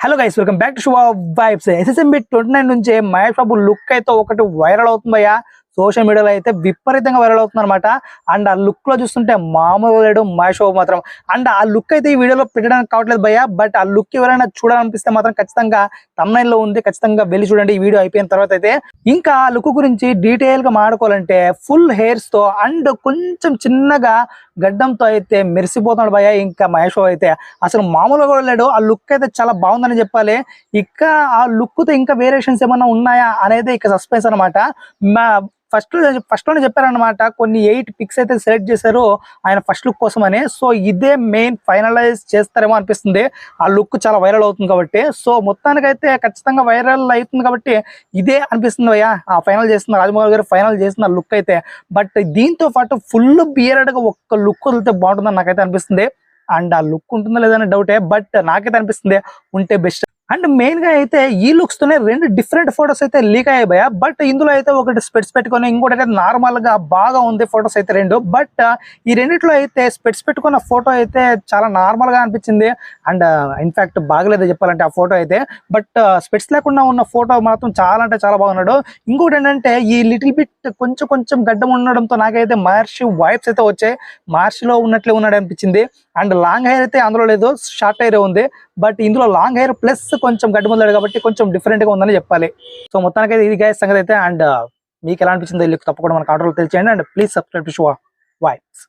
Hello guys welcome back to షువా vibes SSMB twenty nine నుంచి మహేష్ బాబు look అయితే ఒకటి viral అవుతుందయ్యా. Social మీడియాలో అయితే విపరీతంగా వైరల్ అవుతుంది అనమాట అండ్ ఆ లుక్లో చూస్తుంటే మామూలుగా లేడు మహేష్ బాబు మాత్రం. అండ్ ఆ లుక్ అయితే ఈ వీడియోలో పెట్టడానికి కావట్లేదు భయ్య. బట్ ఆ లుక్ ఎవరైనా చూడాలనిపిస్తే మాత్రం ఖచ్చితంగా తమ్నైన్లో ఉంది. ఖచ్చితంగా వెళ్ళి చూడండి. ఈ వీడియో అయిపోయిన తర్వాత అయితే ఇంకా ఆ లుక్ గురించి డీటెయిల్గా మాడుకోవాలంటే ఫుల్ హెయిర్స్తో అండ్ కొంచెం చిన్నగా గడ్డంతో అయితే మెరిసిపోతున్నాడు భయ్య ఇంకా మహేష్ బాబు అయితే. అసలు మామూలుగా కూడా లేడు. ఆ లుక్ అయితే చాలా బాగుందని చెప్పాలి. ఇక ఆ లుక్తో ఇంకా వేరియేషన్స్ ఏమన్నా ఉన్నాయా అనేది ఇక సస్పెన్స్ అనమాట మా ఫస్ట్ ఫస్ట్లోనే చెప్పారనమాట కొన్ని ఎయిట్ పిక్స్ అయితే సెలెక్ట్ చేశారు ఆయన ఫస్ట్ లుక్ కోసమని. సో ఇదే మెయిన్ ఫైనలైజ్ చేస్తారేమో అనిపిస్తుంది. ఆ లుక్ చాలా వైరల్ అవుతుంది కాబట్టి. సో మొత్తానికైతే ఖచ్చితంగా వైరల్ అవుతుంది కాబట్టి ఇదే అనిపిస్తుంది అయ్యా ఆ ఫైనల్ చేస్తున్న రాజమౌళి గారు ఫైనల్ చేస్తున్న లుక్ అయితే. బట్ దీంతో పాటు ఫుల్ బియర్డ్గా ఒక్క లుక్ వదిలితే బాగుంటుందని నాకైతే అనిపిస్తుంది. అండ్ ఆ లుక్ ఉంటుందో లేదనే డౌటే బట్ నాకైతే అనిపిస్తుంది. ఉంటే బెస్ట్ అండ్ మెయిన్గా అయితే ఈ లుక్స్ తోనే రెండు డిఫరెంట్ ఫొటోస్ అయితే లీక్ అయ్యాయి భయ బట్ ఇందులో అయితే ఒకటి స్పెట్స్ పెట్టుకొని ఇంకోటి అయితే నార్మల్గా బాగా ఉంది ఫొటోస్ అయితే రెండు. బట్ ఈ రెండిట్లో అయితే స్పెట్స్ పెట్టుకున్న ఫోటో అయితే చాలా నార్మల్గా అనిపించింది. అండ్ ఇన్ఫాక్ట్ బాగలేదు చెప్పాలంటే ఆ ఫోటో అయితే. బట్ స్పెట్స్ లేకుండా ఉన్న ఫోటో మాత్రం చాలా అంటే చాలా బాగున్నాడు. ఇంకోటి ఏంటంటే ఈ లిటిల్ బిట్ కొంచెం కొంచెం గడ్డం ఉండడంతో నాకైతే మహర్షి వైబ్స్ అయితే వచ్చాయి. మహర్షిలో ఉన్నట్లే ఉన్నాడు అనిపించింది. అండ్ లాంగ్ హెయిర్ అయితే అందులో లేదు. షార్ట్ హెయిర్ ఉంది. బట్ ఇందులో లాంగ్ హెయిర్ ప్లస్ కొంచెం గడ్డి మొదలాడు కాబట్టి కొంచెం డిఫరెంట్గా ఉందని చెప్పాలి. సో మొత్తానికి అయితే ఇది గాయ సంగతి అయితే అండ్ uh, మీకు ఎలా అనిపించిందో తప్పకుండా మన ఆర్డర్లో తెలియచేయండి and please subscribe to show voice